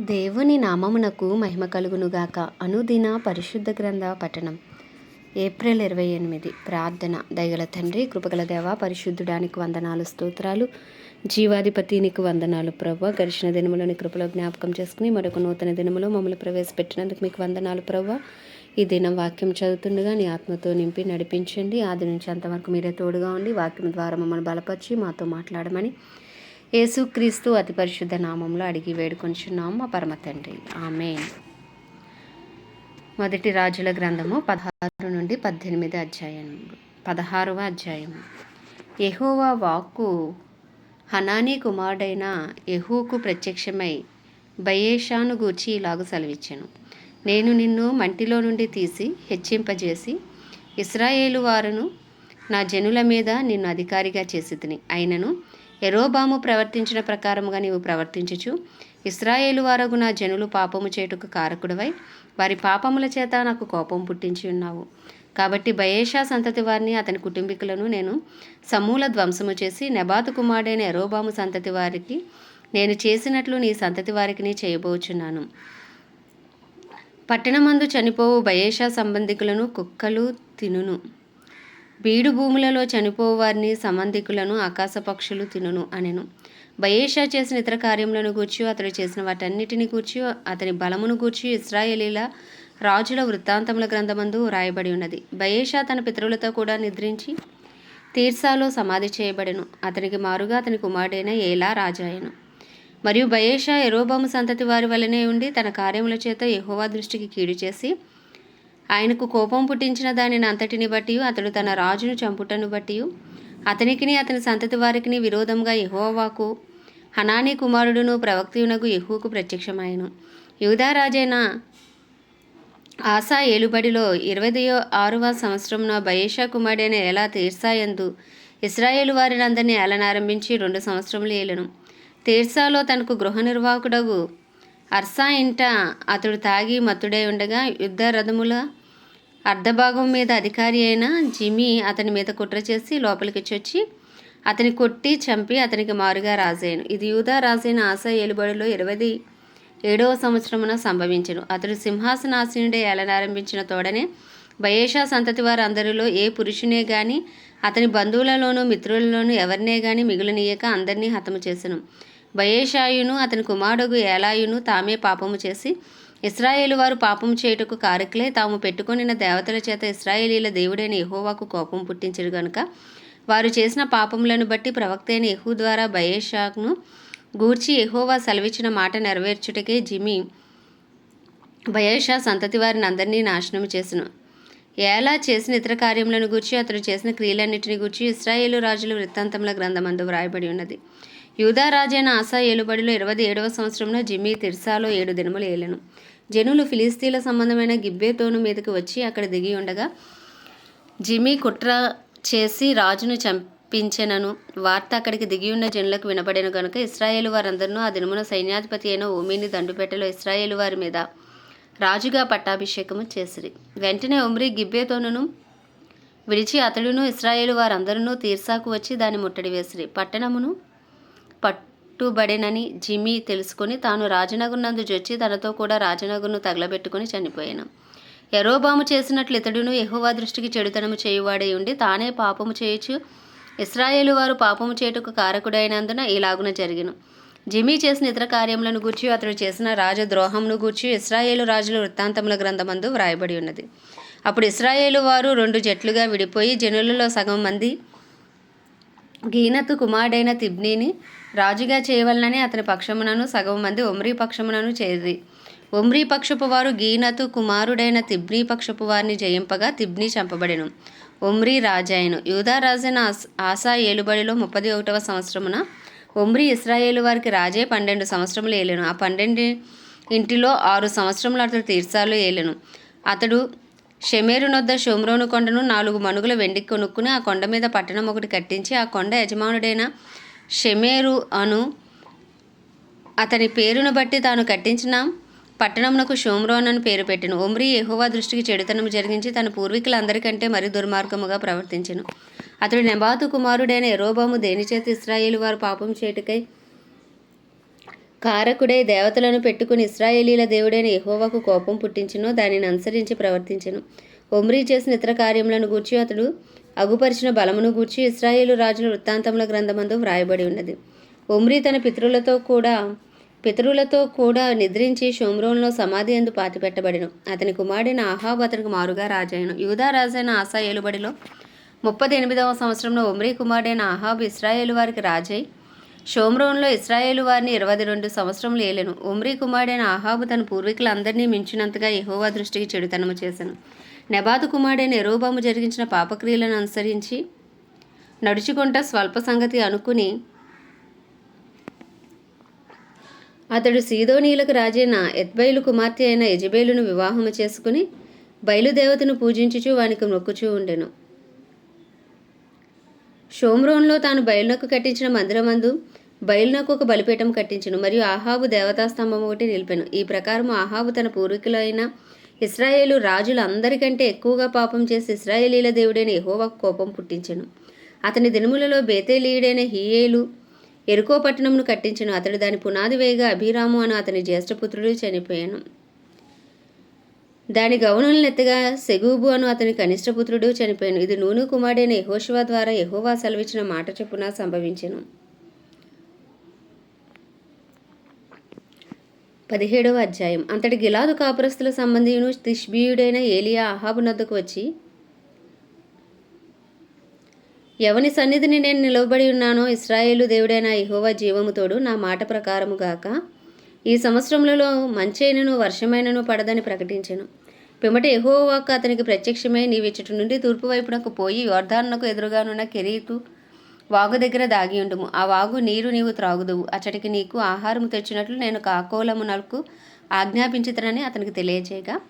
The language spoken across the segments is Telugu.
దేవుని నామమునకు మహిమ కలుగునుగాక. అనుదిన పరిశుద్ధ గ్రంథ పఠనం. ఏప్రిల్ ఇరవై ఎనిమిది. ప్రార్థన. దయగల తండ్రి కృపగల దేవ పరిశుద్ధుడానికి వందనాలు స్తోత్రాలు. జీవాధిపతి నీకు వందనాలు ప్రభు గడిచిన దినములోని కృపలో జ్ఞాపకం చేసుకుని మరొక నూతన దినములో మమ్మల్ని ప్రవేశపెట్టినందుకు మీకు వందనాలు ప్రభు ఈ దినం వాక్యం చదువుతుండగా నీ ఆత్మతో నింపి నడిపించండి. ఆది నుంచి అంతవరకు మీరే తోడుగా ఉండి వాక్యం ద్వారా మమ్మల్ని బలపరిచి మాతో మాట్లాడమని యేసుక్రీస్తు అతి పరిశుద్ధ నామంలో అడిగి వేడుకొంచున్నాం మా పరమ తండ్రి. ఆమె మొదటి రాజుల గ్రంథము పదహారు నుండి పద్దెనిమిది అధ్యాయం. పదహారవ అధ్యాయం. యహోవా వాక్కు హనానీ కుమారుడైన యహూకు ప్రత్యక్షమై బయేషాను గూర్చి ఇలాగు సెలవిచ్చాను. నేను నిన్ను మంటిలో నుండి తీసి హెచ్చింపజేసి ఇస్రాయేలు వారును నా జనుల మీద నిన్ను అధికారిగా చేసి తిని. అయినను ఎరోబాము ప్రవర్తించిన ప్రకారముగా నీవు ప్రవర్తించుచు. ఇస్రాయేలు వారగు నా జనులు పాపము చేటుకు కారకుడవై వారి పాపముల చేత నాకు కోపం పుట్టించి ఉన్నావు. కాబట్టి బయేషా సంతతి వారిని అతని కుటుంబీకులను నేను సమూల ధ్వంసము చేసి నెబాతు కుమారుడైన ఎరోబాము సంతతి వారికి నేను చేసినట్లు నీ సంతతి వారికి చేయబోచున్నాను. పట్టణమందు చనిపోవు బయేషా సంబంధికులను కుక్కలు తినును. బీడు భూములలో చనిపోవవారిని సంబంధికులను ఆకాశ పక్షులు తినును అనెను. బయేషా చేసిన ఇతర కార్యములను గూర్చి అతడు చేసిన వాటన్నిటిని గూర్చి అతని బలమును గూర్చి ఇస్రాయేలీల రాజుల వృత్తాంతముల గ్రంథమందు రాయబడి ఉన్నది. బయేషా తన పితరులతో కూడా నిద్రించి తీర్సాలో సమాధి చేయబడెను. అతనికి మారుగా అతని కుమారుడైన ఏలా రాజాయను మరియు బయేషా ఎరోబాము సంతతి వారి వలనే ఉండి తన కార్యముల చేత యహోవా దృష్టికి కీడు చేసి ఆయనకు కోపం పుట్టించిన దానిని అంతటిని బట్టి అతడు తన రాజును చంపుటను బట్టి అతనికిని అతని సంతతి వారికిని విరోధంగా యహోవాకు హనానీ కుమారుడును ప్రవక్తియునకు యెహూకు ప్రత్యక్షమాయను. యూదారాజైన ఆసా ఏలుబడిలో ఇరవైదయో ఆరవ సంవత్సరంన బయేషా కుమారుడైన ఎలా తీర్సాయందు ఇస్రాయేలు వారిని అందరినీ ఏలనారంభించి రెండు సంవత్సరములు ఏలను. తీర్సాలో తనకు గృహ నిర్వాహకుడగు అర్సా ఇంట అతడు తాగి మత్తుడై ఉండగా యుద్ధ రథముల అర్ధభాగం మీద అధికారి అయిన జిమి అతని మీద కుట్ర చేసి లోపలికి చొచ్చి అతని కొట్టి చంపి అతనికి మారుగా రాజయ్యను ఇది యూదా రాజైన ఆశా ఏలుబడిలో ఇరవై ఏడవ సంవత్సరమున సంభవించను. అతడు సింహాసనాసీనుడే ఏలనారంభించిన తోడనే బయేషా సంతతి వారు అందరిలో ఏ పురుషునే గాని అతని బంధువులలోనూ మిత్రులలోనూ ఎవరినే గాని మిగులనీయక అందరినీ హతము చేసెను. బయేషాయును అతని కుమారుడు ఏలాయును తామే పాపము చేసి ఇస్రాయేలు వారు పాపం చేయుటకు కారకులే తాము పెట్టుకొనిన దేవతల చేత ఇస్రాయేలీల దేవుడైన ఎహోవాకు కోపం పుట్టించడు గనుక. వారు చేసిన పాపములను బట్టి ప్రవక్త అయిన యెహూ ద్వారా బయేషాను గూర్చి ఎహోవా సెలవిచ్చిన మాట నెరవేర్చుటకే జిమి బయేషా సంతతి వారిని అందరినీ నాశనం చేసను. ఏలా చేసిన ఇతర కార్యములను గూర్చి అతడు చేసిన క్రియలన్నిటిని గూర్చి ఇస్రాయేలు రాజుల వృత్తాంతముల గ్రంథమందు వ్రాయబడి ఉన్నది. యూదా రాజైన ఆశా ఏలుబడిలో ఇరవై ఏడవ సంవత్సరంలో జిమ్మీ తిర్సాలో ఏడు దినములు ఏలెను. జనులు ఫిలిస్తీన్ల సంబంధమైన గిబ్బేతోను మీదకి వచ్చి అక్కడ దిగి ఉండగా జిమ్మీ కుట్ర చేసి రాజును చంపించెనను. వార్త అక్కడికి దిగి ఉన్న జనులకు వినబడెను కనుక ఇస్రాయేలు వారందరూ ఆ దినమున సైన్యాధిపతి అయిన ఓమిని దండుపెట్టలో ఇస్రాయేలు వారి మీద రాజుగా పట్టాభిషేకము చేసిరి. వెంటనే ఒమ్రి గిబ్బేతోనును విడిచి అతడును ఇస్రాయేలు వారందరూ తీర్సాకు వచ్చి దాన్ని ముట్టడి వేసిరి. పట్టణమును పట్టుబడెనని జిమి తెలుసుకొని తాను రాజనగునందు జొచ్చి తనతో కూడా రాజనగర్ను తగలబెట్టుకుని చనిపోయాను. ఎరోబాము చేసినట్లు ఇతడును యెహోవా దృష్టికి చెడుతనము చేయువాడై ఉండి తానే పాపము చేయొచ్చు ఇస్రాయేలు వారు పాపము చేయుటకు కారకుడైనందున ఇలాగున జరిగిను. జిమీ చేసిన ఇతర కార్యములను గూర్చి అతడు చేసిన రాజద్రోహమును గూర్చి ఇస్రాయేలు రాజుల వృత్తాంతముల గ్రంథమందు వ్రాయబడి ఉన్నది. అప్పుడు ఇస్రాయేలు వారు రెండు జట్లుగా విడిపోయి జనులలో సగం మంది గీనతు కుమారుడైన తిబ్నీని రాజుగా చేయవలనని అతని పక్షమునను సగం మంది ఒమ్రీ పక్షమునను చేరి. ఒమ్రీ పక్షపు వారు గీనతు కుమారుడైన తిబ్నీ పక్షపు వారిని జయింపగా తిబ్నీ చంపబడెను. ఒమ్రీ రాజాయను యూదా రాజైన ఆసా ఏలుబడిలో ముప్పది ఒకటవ సంవత్సరమున ఒమ్రీ ఇస్రాయేలు వారికి రాజే పన్నెండు సంవత్సరములు ఏలెను. ఆ పన్నెండు ఇంటిలో ఆరు సంవత్సరములు అతడు తీర్చాలు ఏలెను. అతడు షెమేరునొద్ద షోమ్రోను కొండను నాలుగు మనుగుల వెండి కొనుక్కుని ఆ కొండ మీద పట్టణం ఒకటి కట్టించి ఆ కొండ యజమానుడైన షెమేరు అను అతని పేరును బట్టి తాను కట్టించిన. పట్టణమునకు షోమ్రోన్ అని పేరు పెట్టిన. ఒమ్రి ఎహోవా దృష్టికి చెడుతనం జరిగించి తన పూర్వీకులందరికంటే మరి దుర్మార్గముగా ప్రవర్తించను. అతడు నెబాతు కుమారుడైన ఎరోబాము దేనిచేత ఇస్రాయేలు వారు పాపం చేటుకై కారకుడై దేవతలను పెట్టుకుని ఇస్రాయేలీల దేవుడైన ఎహోవాకు కోపం పుట్టించును దానిని అనుసరించి ప్రవర్తించను. ఒమ్రీ చేసిన ఇతర కార్యములను గూర్చి అతడు అగుపరిచిన బలమును గూర్చి ఇస్రాయేలు రాజుల వృత్తాంతముల గ్రంథమందు వ్రాయబడి ఉన్నది. ఒమ్రీ తన పితరులతో కూడా పితరులతో కూడా నిద్రించి షోమ్రోన్లో సమాధి ఎందు పాతిపెట్టబడిను. అతని కుమారుడైన ఆహాబ్ అతనికి మారుగా రాజాయను యూదా రాజైన ఆశా ఏలుబడిలో ముప్పది ఎనిమిదవ సంవత్సరంలో ఒమ్రీ కుమారుడైన ఆహాబ్ ఇస్రాయేలు వారికి రాజై షోమ్రోన్లో ఇస్రాయేలు వారిని ఇరవై రెండు సంవత్సరములు ఏలెను. ఒమ్రీ కుమారుడైన ఆహాబు తన పూర్వీకులందరినీ మించినంతగా యహోవా దృష్టికి చెడుతనము చేశాను నెబాదు కుమారుడైన ఎరోబాము జరిగించిన పాపక్రియలను అనుసరించి నడుచుకుంటా స్వల్ప సంగతి అనుకుని అతడు సీదోనీలకు రాజైన ఎత్బైలు కుమార్తె అయిన యజబేలును వివాహము చేసుకుని బయలుదేవతను పూజించుచు వానికి మొక్కుచూ ఉండెను. షోమ్రోన్లో తాను బయలునకు కట్టించిన మందిరమందు బయలునకు ఒక బలిపీఠం కట్టించెను మరియు ఆహాబు దేవతా స్తంభం ఒకటి నిలిపెను. ఈ ప్రకారం ఆహాబు తన పూర్వీకులైన ఇస్రాయేలు రాజులందరికంటే ఎక్కువగా పాపం చేసి ఇస్రాయేలీల దేవుడైన యెహోవాకు కోపం పుట్టించను. అతని దినములలో బేతేలీయుడైన హియేలు ఎరుకో పట్టణమును కట్టించను. అతడు దాని పునాది వేయగా అభిరాము అను అతని జ్యేష్ఠపుత్రుడు చనిపోయాను. దాని గౌనులను సెగూబు అను అతని కనిష్టపుత్రుడు చనిపోయాను. ఇది నూను కుమారుడైన యహోశివ ద్వారా యహోవా సెలవిచ్చిన మాట చొప్పున సంభవించెను. పదిహేడవ అధ్యాయం. అంతటి గిలాదు కాపురస్తుల సంబంధిను తిష్బీయుడైన ఏలియా అహాబు నద్దకు వచ్చి ఎవని సన్నిధిని నేను నిలవబడి ఉన్నానో ఇస్రాయేలు దేవుడైన ఇహోవా జీవముతోడు నా మాట ప్రకారము గాక ఈ సంవత్సరములలో మంచైనను వర్షమైనను పడదని ప్రకటించెను. పిమ్మట ఎహోవాకు అతనికి ప్రత్యక్షమై నీవిచ్చటి నుండి తూర్పు వైపునకు పోయి యోర్ధానునకు ఎదురుగానున్న కెరీతు వాగు దగ్గర దాగి ఉండుము. ఆ వాగు నీరు నీవు త్రాగుదువు. అచ్చటికి నీకు ఆహారము తెచ్చినట్లు నేను కాకోలమునకు ఆజ్ఞాపించుతనని అతనికి తెలియజేయగా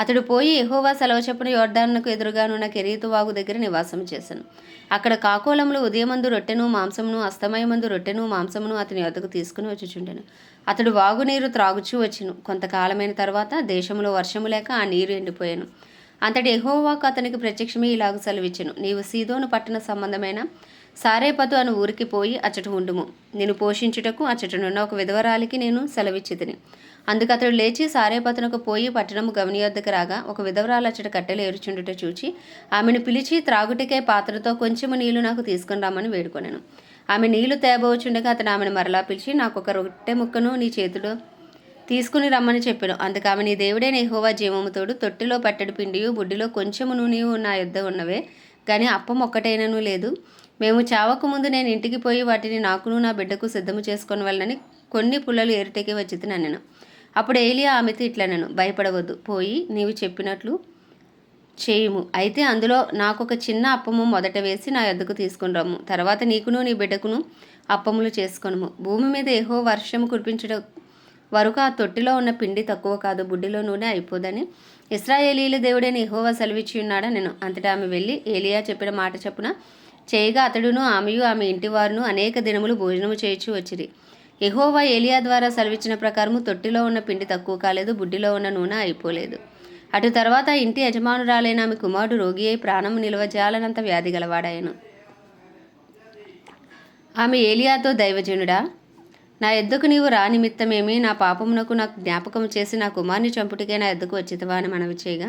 అతడు పోయి ఎహోవా సెలవు చెప్పిన యోర్దానునకు ఎదురుగానున్న కెరీతు వాగు దగ్గర నివాసం చేశాను అక్కడ కాకోలములు ఉదయమందు రొట్టెను మాంసమును అస్తమయమందు రొట్టెను మాంసమును అతని వద్దకు తీసుకుని వచ్చుచుండెను. అతడు వాగునీరు త్రాగుచూ వచ్చెను. కొంతకాలమైన తర్వాత దేశంలో వర్షము లేక ఆ నీరు ఎండిపోయాను. అంతటి ఎహోవాకు అతనికి ప్రత్యక్షమే ఇలాగ సెలవిచ్చెను. నీవు సీదోను పట్టణ సంబంధమైన సారేపతు అను ఊరికి పోయి అచ్చట ఉండుము. నేను పోషించుటకు అచ్చటనున్న ఒక విధవరాలికి నేను సెలవిచ్చితిని. అందుకు అతడు లేచి సారేపతనకు పోయి పట్టణము గమని వద్దకు రాగా ఒక విధవరాలు అచ్చట కట్టెలు ఏరుచుండుట చూచి ఆమెను పిలిచి త్రాగుటికే పాత్రతో కొంచెము నీళ్ళు నాకు తీసుకుని రమ్మని వేడుకొనెను. ఆమె నీళ్ళు తేబోచుండగా అతను ఆమెను మరలా పిలిచి నాకు ఒక రొట్టె ముక్కను నీ చేతిలో తీసుకుని రమ్మని చెప్పాను. అందుకు ఆమె నీ దేవుడైన యెహోవా జీవముతోడు తొట్టిలో పట్టడి పిండియు బుడ్డిలో కొంచెము నూనె నా యొద్ద ఉన్నవే కానీ అప్పం ఒక్కటైనను లేదు. మేము చావకముందు నేను ఇంటికి పోయి వాటిని నాకును నా బిడ్డకు సిద్ధము చేసుకొని వెళ్ళనని కొన్ని పుల్లలు ఏరిటకి వచ్చి నేను అప్పుడు ఏలియా ఆమెతో ఇట్లనను భయపడవద్దు పోయి నీవు చెప్పినట్లు చేయుము. అయితే అందులో నాకు ఒక చిన్న అప్పము మొదట వేసి నా యొద్దకు తీసుకుని రమ్ము. తర్వాత నీకును నీ బిడ్డకును అప్పములు చేసుకొనుము. భూమి మీద ఏహో వర్షము కురిపించడం వరకు ఆ తొట్టిలో ఉన్న పిండి తక్కువ కాదు బుడ్డిలో నూనె అయిపోదని ఇస్రాయేలీల దేవుడైన ఎహోవా సెలవిచ్చి ఉన్నాడా నేను అంతటా ఆమె వెళ్ళి ఏలియా చెప్పిన మాట చెప్పున చేయగా అతడును ఆమెయు ఆమె ఇంటి వారును అనేక దినములు భోజనము చేయొచ్చు వచ్చిరి. ఎహోవా ఏలియా ద్వారా సెలవిచ్చిన ప్రకారము తొట్టిలో ఉన్న పిండి తక్కువ కాలేదు బుడ్డిలో ఉన్న నూనె అయిపోలేదు. అటు తర్వాత ఇంటి యజమానురాలైన ఆమె కుమారుడు రోగి అయి ప్రాణము నిలవజాలనంత వ్యాధి గలవాడాయను ఆమె ఏలియాతో దైవజనుడా నా ఎద్దుకు నీవు రా నిమిత్తమేమి నా పాపమునకు నాకు జ్ఞాపకం చేసి నా కుమార్ని చంపుటికే నా ఎద్దుకు వచ్చితవా అని మనవి చేయగా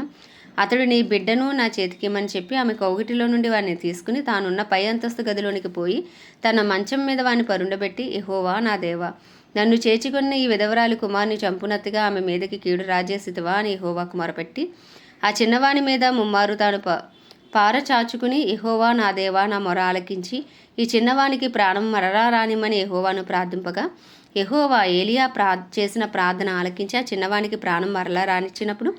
అతడు నీ బిడ్డను నా చేతికిమ్మని చెప్పి ఆమె కౌగిటిలో నుండి వాడిని తీసుకుని తానున్న పై అంతస్తు గదిలోనికి పోయి తన మంచం మీద వాని పరుండబెట్టి ఎహోవా నా దేవా నన్ను చేర్చుకున్న ఈ విధవరాలి కుమార్ని చంపునట్టుగా ఆమె మీదకి కీడు రాజేసితవా? అని ఎహోవాకు మొరపెట్టి ఆ చిన్నవాని మీద ముమ్మారు తాను ప పార చాచుకుని ఎహోవా నా దేవా నా మొర ఆలకించి ఈ చిన్నవానికి ప్రాణం మరలా రానిమ్మని ఎహోవాను ప్రార్థింపగా ఎహోవా ఏలియా ప్రా చేసిన ప్రార్థన ఆలకించి ఆ చిన్నవానికి ప్రాణం మరలా రానిచ్చినప్పుడు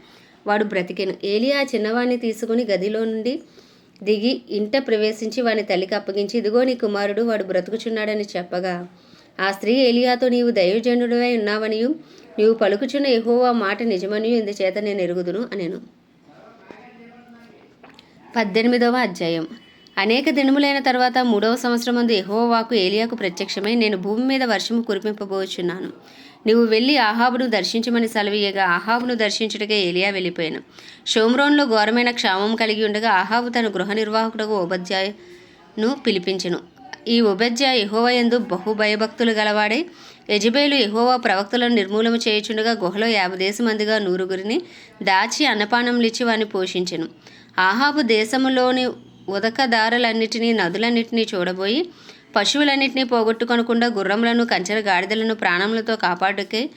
వాడు బ్రతికెను. ఏలియా చిన్నవాణ్ణి తీసుకుని గదిలో నుండి దిగి ఇంట ప్రవేశించి వాని తల్లికి అప్పగించి ఇదిగో నీ కుమారుడు వాడు బ్రతుకుచున్నాడని చెప్పగా ఆ స్త్రీ ఏలియాతో నీవు దైవజనుడివై ఉన్నావనియు నీవు పలుకుచున్న ఎహోవా మాట నిజమనియు ఇందుచేత నేను ఎరుగుదును అనెను. పద్దెనిమిదవ అధ్యాయం. అనేక దినములైన తర్వాత మూడవ సంవత్సరమందు ఎహోవాకు ఏలియాకు ప్రత్యక్షమై నేను భూమి మీద వర్షము కురిపింపబోచున్నాను. నీవు వెళ్ళి ఆహాబును దర్శించమని సెలవీయగా. ఆహాబును దర్శించుటకే ఏలియా వెళ్ళిపోయాను. షోమ్రోన్లో ఘోరమైన క్షామం కలిగి ఉండగా ఆహాబు తన గృహ నిర్వాహకుడు ఉపాధ్యాయును పిలిపించెను. ఈ ఉపాధ్యాయ యెహోవా యందు బహు భయభక్తులు గలవాడై యజబేలు యెహోవా ప్రవక్తలను నిర్మూలన చేయుచుండగా గుహలో యాభై దేశమందిగా నూరుగురిని దాచి అన్నపానములిచ్చి వారిని పోషించెను. ఆహాబు దేశములోని ఉదకదారులన్నిటినీ నదులన్నిటినీ చూడబోయి పశువులన్నింటినీ పోగొట్టుకొనకుండా గుర్రములను కంచెల గాడిదలను ప్రాణములతో కాపాడుకే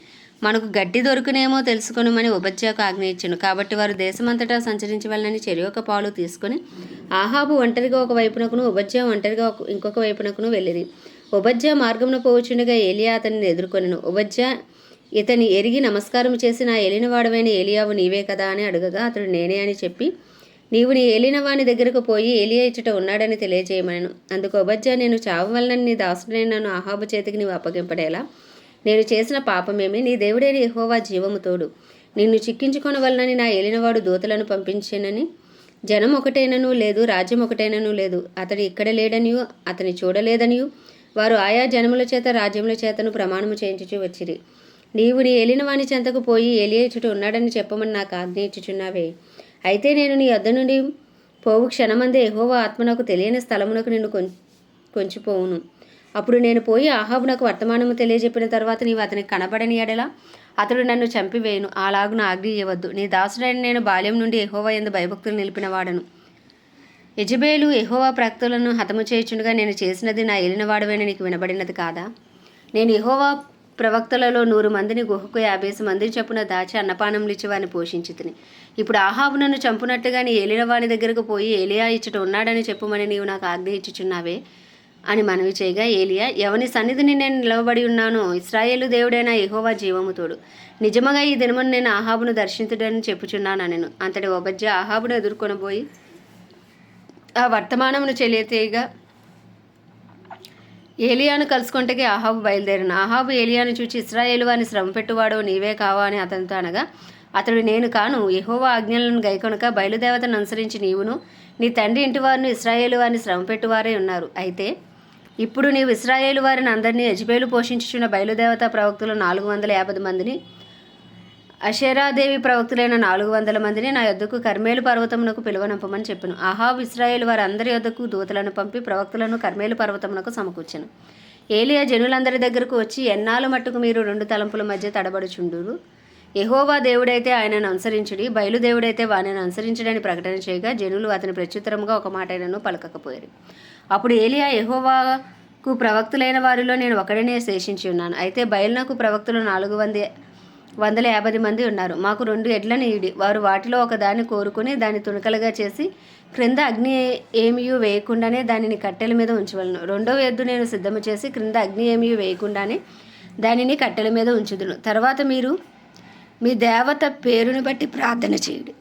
మనకు గడ్డి దొరుకునేమో తెలుసుకొనుమని ఆజ్ఞ ఆజ్ఞయించను. కాబట్టి వారు దేశమంతటా సంచరించి వెళ్ళని చెరియొక పాలు తీసుకొని ఆహాబు ఒంటరిగా ఒక వైపునకును ఉపధ్యా ఒంటరిగా ఒక- ఇంకొక వైపునకును వెళ్ళిరి. ఉపధ్యా మార్గమున పోవచ్చుండగా ఏలియా అతనిని ఎదుర్కొనను. ఉపధ్యా ఇతని ఎరిగి నమస్కారం చేసి నా ఏలినవాడవైన ఏలియావు నీవే కదా? అని అడగగా అతడు నేనే అని చెప్పి నీవు నీ ఏలినవాని దగ్గరకు పోయి ఏలియా ఇచ్చట ఉన్నాడని తెలియజేయమనను. అందుకు ఒబజ్జా నేను చావవలనని నీ దాసుడైన నన్ను అహాబు చేతికి నీవు అప్పగింపడేలా? నేను చేసిన పాపమేమి? నీ దేవుడైన ఎహోవా జీవము తోడు. నిన్ను చిక్కించుకొనవలనని నా ఏలినవాడు దూతలను పంపించానని? జనం ఒకటేనను లేదు రాజ్యం ఒకటేనను లేదు. అతడు ఇక్కడ లేడనియు అతని చూడలేదనియు? వారు ఆయా జనముల చేత రాజ్యముల చేతను ప్రమాణము చేయించుచు వచ్చిరి. నీవు నీ ఏలినవాని చెంతకు పోయి ఏలియా ఉన్నాడని చెప్పమని నాకు ఆజ్ఞయించుచున్నావే అయితే నేను నీ వద్ద నుండి పోవు క్షణమందే ఎహోవా ఆత్మ నాకు తెలియని స్థలమునకు నిన్ను కొం కొంచిపోవును. అప్పుడు నేను పోయి ఆహాబునకు వర్తమానము తెలియజెప్పిన తర్వాత నీవు అతనికి కనబడని ఎడల అతడు నన్ను చంపివేయను. అలాగున ఆజ్ఞ ఇవ్వద్దు నీ దాసుడైన నేను బాల్యం నుండి ఎహోవా ఎందు భయభక్తులు నిలిపిన వాడను యజబేలు ఎహోవా ప్రక్తులను హతము చేయుచుండగా నేను చేసినది నా ఏలినవాడవైన నీకు వినబడినది కాదా? నేను ఎహోవా ప్రవక్తలలో నూరు మందిని గుహకు యాభై మందిని చొప్పున దాచి అన్నపానములు ఇచ్చి వారిని పోషించి ఇప్పుడు ఆహాబునను నన్ను చంపునట్టుగా ఏలిన వాని దగ్గరకు పోయి ఏలియా ఇచ్చట ఉన్నాడని చెప్పుమని నీవు నాకు ఆజ్ఞ ఇచ్చుచున్నావే అని మనవి చేయగా ఏలియా ఎవని సన్నిధిని నేను నిలవబడి ఉన్నానో ఇస్రాయేలు దేవుడైన ఎహోవా జీవముతోడు నిజముగా ఈ దినమును నేను ఆహాబును దర్శించుడని చెప్పుచున్నాను నేను అంతటి ఒబజ్జ ఆహాబును ఎదుర్కొనబోయి ఆ వర్తమానమును చెలియతేగా ఏలియాను కలుసుకుంటకి ఆహాబు బయలుదేరిన. ఆహాబు ఏలియాను చూచి ఇస్రాయేలు వాని శ్రమ పెట్టువాడో నీవే కావా? అని అతనితో అనగా అతడు నేను కాను యహోవా ఆజ్ఞలను గైకొనక బయలుదేవతను అనుసరించి నీవును నీ తండ్రి ఇంటి వారిని ఇస్రాయేలు వారిని శ్రమ పెట్టువారే ఉన్నారు. అయితే ఇప్పుడు నీవు ఇస్రాయేలు వారిని అందరినీ యజ్బేలు పోషించుచున్న బయలుదేవత ప్రవక్తులు నాలుగు వందల యాభై మందిని అషేరాదేవి ప్రవక్తులైన నాలుగు వందల మందిని నా యొద్దకు కర్మేలు పర్వతమునకు పిలువనంపమని చెప్పాను. ఆహా ఇస్రాయేల్ వారి అందరి యొద్దకు దూతలను పంపి ప్రవక్తులను కర్మేలు పర్వతమునకు సమకూర్చను. ఏలియా జనులందరి దగ్గరకు వచ్చి ఎన్నాళ్ళు మట్టుకు మీరు రెండు తలంపుల మధ్య తడబడుచుండురు? ఎహోవా దేవుడైతే ఆయనను అనుసరించుడి బయలుదేవుడైతే వానిని అనుసరించడని ప్రకటన చేయగా జనులు అతని ప్రత్యుత్తరముగా ఒక మాట ఆయనను పలకకపోయారు. అప్పుడు ఏలియా ఎహోవాకు ప్రవక్తులైన వారిలో నేను ఒకడినే శేషించి ఉన్నాను. అయితే బయలునకు ప్రవక్తులు నాలుగు వంద వందల యాభై మంది ఉన్నారు. మాకు రెండు ఎడ్లను ఈడి వారు వాటిలో ఒక దాన్ని కోరుకుని దాన్ని తుణకలుగా చేసి క్రింద అగ్ని ఏమియు వేయకుండానే దానిని కట్టెల మీద ఉంచవలను. రెండవ ఎద్దు నేను సిద్ధము చేసి క్రింద అగ్ని ఏమియు వేయకుండానే దానిని కట్టెల మీద ఉంచుదును. తర్వాత మీరు మీ దేవత పేరుని బట్టి ప్రార్థన చేయుడు.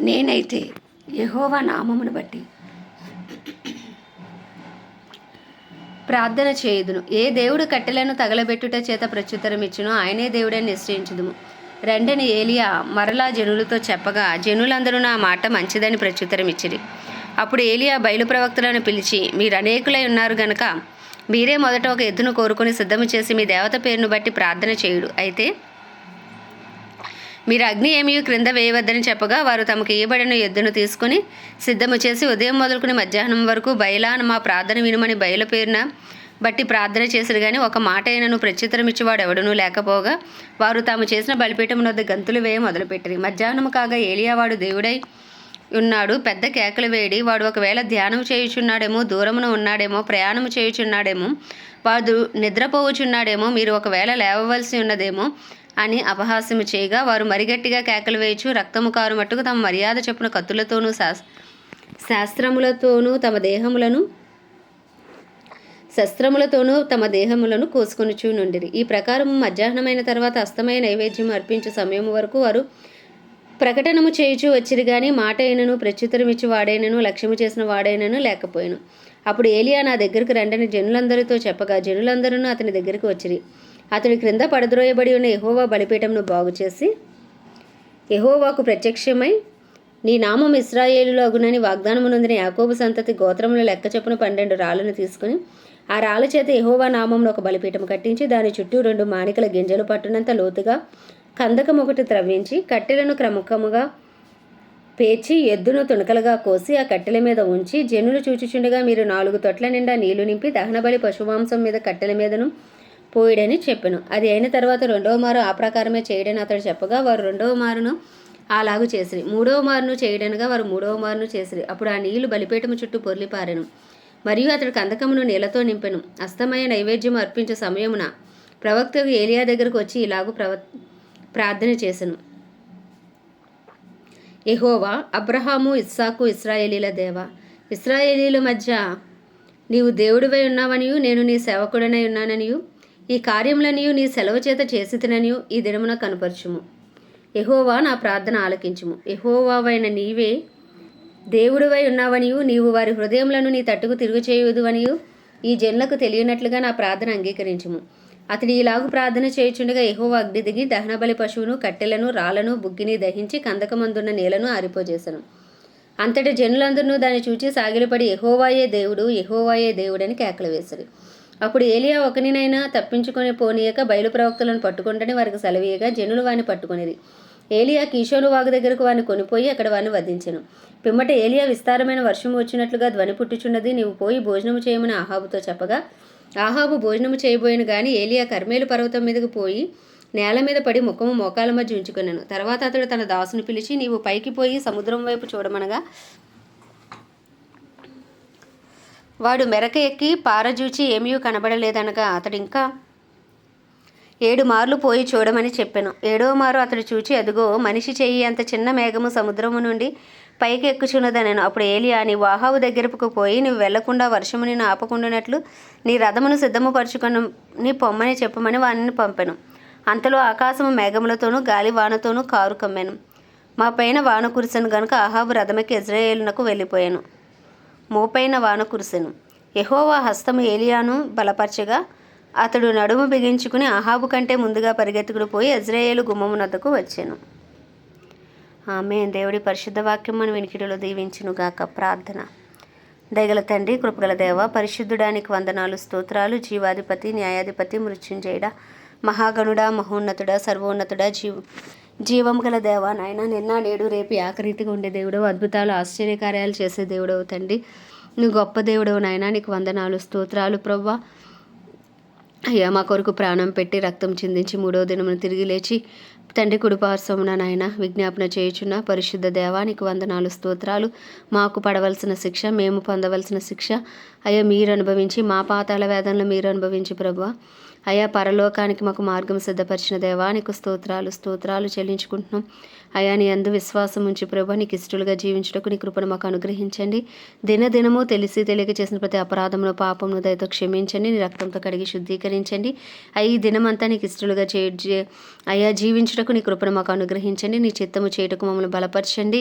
నేనైతే యహోవా నామమును బట్టి ప్రార్థన చేయుదును. ఏ దేవుడు కట్టెలను తగలబెట్టుట చేత ప్రత్యుత్తరం ఇచ్చునో ఆయనే దేవుడని నిశ్చయించుదుము. రెండని ఏలియా మరలా జనులతో చెప్పగా జనులందరూ నా మాట మంచిదని ప్రత్యుత్తరం ఇచ్చిరి. అప్పుడు ఏలియా బయలు ప్రవక్తలను పిలిచి మీరు అనేకులై ఉన్నారు గనక మీరే మొదట ఒక ఎద్దును కోరుకొని సిద్ధము చేసి మీ దేవత పేరును బట్టి ప్రార్థన చేయుడు. అయితే మీరు అగ్ని ఏమీ క్రింద వేయవద్దని చెప్పగా వారు తమకు ఇవ్వబడిన ఎద్దును తీసుకుని సిద్ధము చేసి ఉదయం మొదలుకుని మధ్యాహ్నం వరకు బయలాను మా ప్రార్థన వినుమని బయల పేరున బట్టి ప్రార్థన చేసిరు కానీ ఒక మాట అయినను ప్రత్యుత్తరమిచ్చేవాడు ఎవడనూ లేకపోగా వారు తాము చేసిన బలిపీఠం వద్ద గంతులు వేయ మొదలుపెట్టిరి. మధ్యాహ్నం కాగా ఏలియావాడు దేవుడై ఉన్నాడు. పెద్ద కేకలు వేడి. వాడు ఒకవేళ ధ్యానం చేయుచున్నాడేమో దూరమున ఉన్నాడేమో ప్రయాణం చేయుచున్నాడేమో వాడు నిద్రపోవుచున్నాడేమో మీరు ఒకవేళ లేవవలసి ఉన్నదేమో అని అపహాస్యము చేయగా వారు మరిగట్టిగా కేకలు వేయచు రక్తము కారు మట్టుకు తమ మర్యాద చెప్పున కత్తులతోనూ శాస్ శాస్త్రములతోనూ తమ దేహములను శస్త్రములతోనూ తమ దేహములను కోసుకొనుచూ నుండిరి. ఈ ప్రకారం మధ్యాహ్నమైన తర్వాత అస్తమయ నైవేద్యం అర్పించే సమయం వరకు వారు ప్రకటనము చేయుచు వచ్చిరి గాని మాట అయినను ప్రత్యుత్తరం ఇచ్చి వాడైనను లక్ష్యము చేసిన వాడైనను లేకపోయాను. అప్పుడు ఏలియా నా దగ్గరకు రండని జనులందరితో చెప్పగా జనులందరూ అతని దగ్గరికి వచ్చిరి. అతడి క్రింద పడద్రోయబడి ఉన్న ఎహోవా బలిపీఠంను బాగు చేసి ఎహోవాకు ప్రత్యక్షమై నీ నామం ఇస్రాయేలులో అగునని వాగ్దానమునందిన యాకోబు సంతతి గోత్రముల లెక్క చొప్పున పన్నెండు రాళ్ళను తీసుకుని ఆ రాళ్ళ చేత ఎహోవా నామంలో ఒక బలిపీఠం కట్టించి దాని చుట్టూ రెండు మాణికల గింజలు పట్టునంత లోతుగా కందకం ఒకటి త్రవ్వించి కట్టెలను క్రమక్రముగా పేర్చి ఎద్దును తుణకలుగా కోసి ఆ కట్టెల మీద ఉంచి జనులు చూచుచుండగా మీరు నాలుగు తొట్ల నిండా నీళ్ళు నింపి దహనబలి పశుమాంసం మీద కట్టెల మీదను పోయిడని చెప్పాను. అది అయిన తర్వాత రెండవ మారు ఆ ప్రకారమే చేయడని అతడు చెప్పగా వారు రెండవ మారును అలాగు చేసిరి. మూడవ మారును చేయడనగా వారు మూడవ మారును చేసిరి. అప్పుడు ఆ నీళ్ళు బలిపేటము చుట్టూ పొర్లిపారెను. మరియు అతడు కందకమును నీళ్ళతో నింపెను. అస్తమయ నైవేద్యం అర్పించే సమయమున ప్రవక్తకు ఏలియా దగ్గరకు వచ్చి ఇలాగూ ప్రవ ప్రార్థన చేసెను. ఎహోవా అబ్రహాము ఇస్సాకు ఇస్రాయేలీల దేవ ఇస్రాయేలీల మధ్య నీవు దేవుడివై ఉన్నావనియు నేను నీ సేవకుడనై ఉన్నాననియు ఈ కార్యములనియు నీ సెలవు చేత చేసితిననియు ఈ దినమున కనపరచుము. ఎహోవా నా ప్రార్థన ఆలకించుము. ఎహోవావైన నీవే దేవుడివై ఉన్నావనియు నీవు వారి హృదయములను నీ తట్టుకు తిరుగు చేయుదువనియు ఈ జన్లకు తెలియనట్లుగా నా ప్రార్థన అంగీకరించుము. అతడు ఇలాగు ప్రార్థన చేయుచుండగా ఎహో అగ్ని దిగి దహనబలి పశువును కట్టెలను రాళ్ళను బుగ్గిని దహించి కందకమందున్న నీళ్ళను ఆరిపోజేశాను అంతటి జనులందరూ దాన్ని చూచి సాగిలపడి ఎహోవాయే దేవుడు యెహోవాయే దేవుడని కేకలు వేశారు అప్పుడు ఏలియా ఒకనినైనా తప్పించుకొని పోనీయక బయలు ప్రవక్తలను పట్టుకుంటని వారికి సెలవీయగా జనులు వాని పట్టుకునేది ఏలియా కిషోను వాగు దగ్గరకు వారిని కొనిపోయి అక్కడ వాని వధించెను. పిమ్మట ఏలియా విస్తారమైన వర్షం వచ్చినట్లుగా ధ్వని పుట్టుచున్నది నీవు పోయి భోజనం చేయమని ఆహాబుతో చెప్పగా ఆహాబు భోజనము చేయబోయిన గాని ఏలియా కర్మేలు పర్వతం మీదకు పోయి నేల మీద పడి ముఖము మోకాల మధ్య ఉంచుకున్నాను తర్వాత అతడు తన దాసుని పిలిచి నీవు పైకి పోయి సముద్రం వైపు చూడమనగా వాడు మెరక ఎక్కి పారజూచి ఏమీ కనబడలేదనగా అతడు ఇంకా ఏడు మార్లు పోయి చూడమని చెప్పాను. ఏడో మారు అతడు చూచి అదుగో మనిషి చెయ్యి అంత చిన్న మేఘము సముద్రము నుండి పైకి ఎక్కుచున్నదనను అప్పుడు ఏలియా నీ వాహావు దగ్గరకు పోయి నువ్వు వెళ్ళకుండా వర్షము నేను ఆపకుండానట్లు నీ రథమును సిద్ధము పరుచుకొని నీ పొమ్మని చెప్పమని వానిని పంపెను. అంతలో ఆకాశము మేఘములతోనూ గాలి వానతోనూ కారు కమ్మాను. మా పైన వాన కురిసెను గనుక అహాబు రథమకి ఇజ్రాయేలునకు వెళ్ళిపోయాను. మోపైన వాన కురిసెను. ఎహోవా హస్తము ఏలియాను బలపరచగా అతడు నడుము బిగించుకుని అహాబు కంటే ముందుగా పరిగెత్తుకుని పోయి ఇజ్రాయేలు గుమ్మమునద్దకు వచ్చాను. ఆమె దేవుడి పరిశుద్ధ వాక్యం మన వినికిడిలో దీవించును గాక. ప్రార్థన. దయగల తండ్రి కృపగల దేవ పరిశుద్ధుడానికి వందనాలు స్తోత్రాలు జీవాధిపతి న్యాయాధిపతి మృత్యుంజయుడ మహాగణుడ మహోన్నతుడా సర్వోన్నతుడా జీవ జీవం గల దేవా నాయన నిన్న నేడు రేపు ఆకరీతిగా ఉండే దేవుడు అద్భుతాలు ఆశ్చర్యకార్యాలు చేసే దేవుడవు తండ్రి. నువ్వు గొప్ప దేవుడవు నాయన నీకు వందనాలు స్తోత్రాలు ప్రవ్వా. అయ్యా మా కొరకు ప్రాణం పెట్టి రక్తం చిందించి మూడవ దినమును తిరిగి లేచి తండ్రి కుడిపార్శ్వమున నాయన విజ్ఞాపన చేయుచున్న పరిశుద్ధ దేవానికి వందనాలు స్తోత్రాలు. మాకు పడవలసిన శిక్ష మేము పొందవలసిన శిక్ష. అయ్యా మీరు అనుభవించి మా పాతాల వేదనలు మీరు అనుభవించి ప్రభు అయా పరలోకానికి మాకు మార్గం సిద్ధపరిచిన దేవానికి స్తోత్రాలు స్తోత్రాలు చెల్లించుకుంటున్నాం. అయా నీ అందు విశ్వాసం ఉంచి ప్రభు నీకు ఇష్టలుగా జీవించుటకు నీ కృపను మాకు అనుగ్రహించండి. దినదినము తెలిసి తెలియక చేసిన ప్రతి అపరాధమును పాపమును దయతో క్షమించండి. నీ రక్తంతో కడిగి శుద్ధీకరించండి. అయ్యి దినమంతా నీకు ఇష్టలుగా చే అయా జీవించటకు జీవించుటకు నీ కృపను మాకు అనుగ్రహించండి. నీ చిత్తము చేయుటకు మమ్మల్ని బలపరచండి.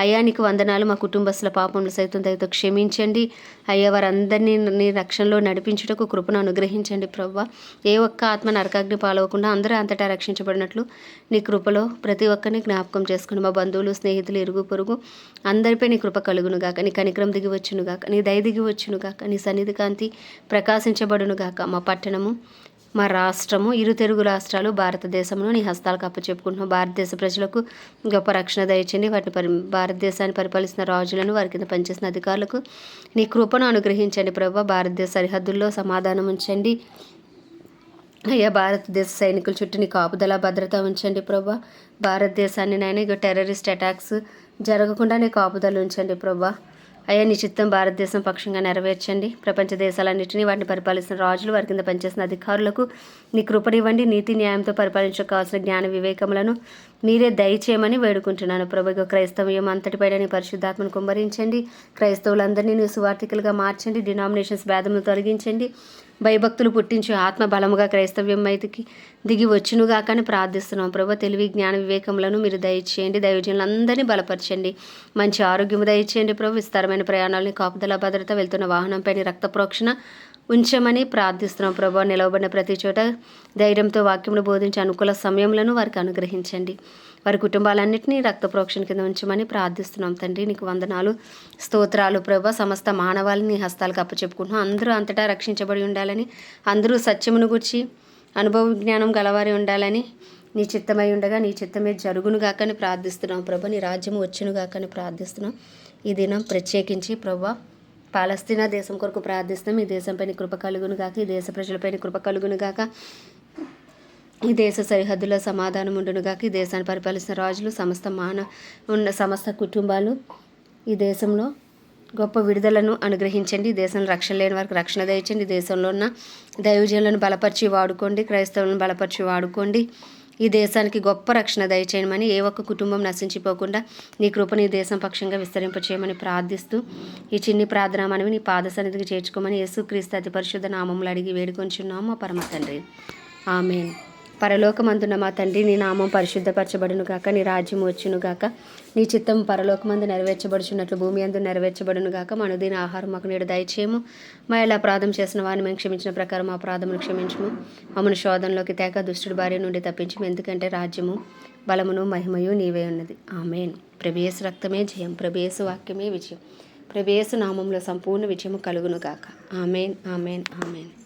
అయ్యా నీకు వందనాలు. మా కుటుంబస్తుల పాపములు సైతం దయతో క్షమించండి. అయ్యా వారందరినీ నీ రక్షణలో నడిపించుటకు కృపను అనుగ్రహించండి ప్రవ్వ. ఏ ఒక్క ఆత్మ నరకాగ్ని పాలవకుండా అందరూ అంతటా రక్షించబడినట్లు నీ కృపలో ప్రతి ఒక్కరిని జ్ఞాపకం చేసుకుని మా బంధువులు స్నేహితులు ఇరుగు పొరుగు అందరిపై నీ కృప కలుగును గాక. నీ కనికరం దిగి వచ్చును గాక. నీ దయ దిగి వచ్చును గాక. నీ సన్నిధి కాంతి ప్రకాశించబడును గాక. మా పట్టణము మా రాష్ట్రము ఇరు తెలుగు రాష్ట్రాలు భారతదేశంలో నీ హస్తాలకు అప్పచెప్పుకుంటున్నాం భారతదేశ ప్రజలకు గొప్ప రక్షణ దయచండి. వాటిని పరి భారతదేశాన్ని పరిపాలిస్తున్న రాజులను వారి కింద పనిచేసిన అధికారులకు నీ కృపను అనుగ్రహించండి ప్రభావ భారతదేశ సరిహద్దుల్లో సమాధానం ఉంచండి. అయ్యా భారతదేశ సైనికుల చుట్టూ నీ కాపుదల భద్రత ఉంచండి ప్రభా. భారతదేశాన్ని నైనా ఇక టెర్రరిస్ట్ అటాక్స్ జరగకుండా నీ కాపుదల ఉంచండి ప్రభా. అయ్యా నీ చిత్తం భారతదేశం పక్షంగా నెరవేర్చండి. ప్రపంచ దేశాలన్నింటినీ వాటిని పరిపాలిస్తున్న రాజులు వారి కింద పనిచేసిన అధికారులకు నీ కృపనివ్వండి. నీతి న్యాయంతో పరిపాలించక కావాల్సిన జ్ఞాన వివేకములను మీరే దయచేయమని వేడుకుంటున్నాను. ప్రభు క్రైస్తవ్యం అంతటిపైన నీ పరిశుద్ధాత్మను కుమ్మరించండి. క్రైస్తవులందరినీ నీ సువార్థికలుగా మార్చండి. డినామినేషన్స్ భేదములు తొలగించండి. భయభక్తులు పుట్టించి ఆత్మ బలముగా క్రైస్తవ్యం మైతికి దిగి వచ్చునుగా కానీ ప్రార్థిస్తున్నాం. ప్రభు తెలివి జ్ఞాన వివేకములను మీరు దయచేయండి. దైవజనులందరినీ బలపరచండి. మంచి ఆరోగ్యము దయచేయండి. ప్రభు విస్తారమైన ప్రయాణాలని కాపుదల భద్రత వెళ్తున్న వాహనంపై రక్త ప్రోక్షణ ఉంచమని ప్రార్థిస్తున్నాం ప్రభా. నిలవబడిన ప్రతి చోట ధైర్యంతో వాక్యములు బోధించే అనుకూల సమయంలో వారికి అనుగ్రహించండి. వారి కుటుంబాలన్నింటినీ రక్త ప్రోక్షణ కింద ఉంచమని ప్రార్థిస్తున్నాం తండ్రి. నీకు వందనాలు స్తోత్రాలు ప్రభా. సమస్త మానవాళిని హస్తాలకు అప్పచెప్పుకుంటున్నాం. అందరూ అంతటా రక్షించబడి ఉండాలని అందరూ సత్యమును గుర్చి అనుభవ జ్ఞానం గలవారి ఉండాలని నీ చిత్తమై ఉండగా నీ చిత్తమే జరుగును గాకని ప్రార్థిస్తున్నాం ప్రభా. నీ రాజ్యం వచ్చును గాకని ప్రార్థిస్తున్నాం. ఈ దినం ప్రత్యేకించి ప్రభా పాలస్తీనా దేశం కొరకు ప్రార్థిస్తాం. ఈ దేశంపై కృప కలుగును గాక ఈ దేశ ప్రజలపై కృప కలుగును గాక. ఈ దేశ సరిహద్దులో సమాధానం ఉండును కాక ఈ దేశాన్ని పరిపాలిస్తున్న రాజులు సమస్త మాన ఉన్న సమస్త కుటుంబాలు ఈ దేశంలో గొప్ప విడుదలను అనుగ్రహించండి. ఈ దేశంలో రక్షణ లేని వారికి రక్షణ దయచండి దేశంలో ఉన్న దైవజనులను బలపరిచి వాడుకోండి. క్రైస్తవులను బలపరిచి వాడుకోండి. ఈ దేశానికి గొప్ప రక్షణ దయచేయమని ఏ ఒక్క కుటుంబం నశించిపోకుండా నీ కృపని ఈ దేశం పక్షంగా విస్తరింపచేయమని ప్రార్థిస్తూ ఈ చిన్ని ప్రార్థన మనవి నీ పాద సన్నిధికి చేర్చుకోమని యేసుక్రీస్తు అతి పరిశుద్ధ నామములు అడిగి వేడుకొంచున్నాము. మా పరమ తండ్రి. ఆమెన్. పరలోకమందున మా తండ్రి నీ నామం పరిశుద్ధపరచబడును గాక నీ రాజ్యం వచ్చును గాక నీ చిత్తం పరలోకమందు నెరవేర్చబడుచున్నట్లు భూమి అందు నెరవేర్చబడును గాక మన దీని ఆహారం మాకు నేడు దయచేయము. మా ఎలా అపరాధం చేసిన వారిని మేము క్షమించిన ప్రకారం మా అపరాధమును క్షమించము. మమ్మల్ని శోధనలోకి తేక దుష్టుడి భార్య నుండి తప్పించము. ఎందుకంటే రాజ్యము బలమును మహిమయు నీవే ఉన్నది. ఆమెన్. ప్రభేసు రక్తమే జయం. ప్రభేసు వాక్యమే విజయం. ప్రభేసు నామంలో సంపూర్ణ విజయము కలుగును గాక ఆమెన్ ఆమెన్ ఆమెన్.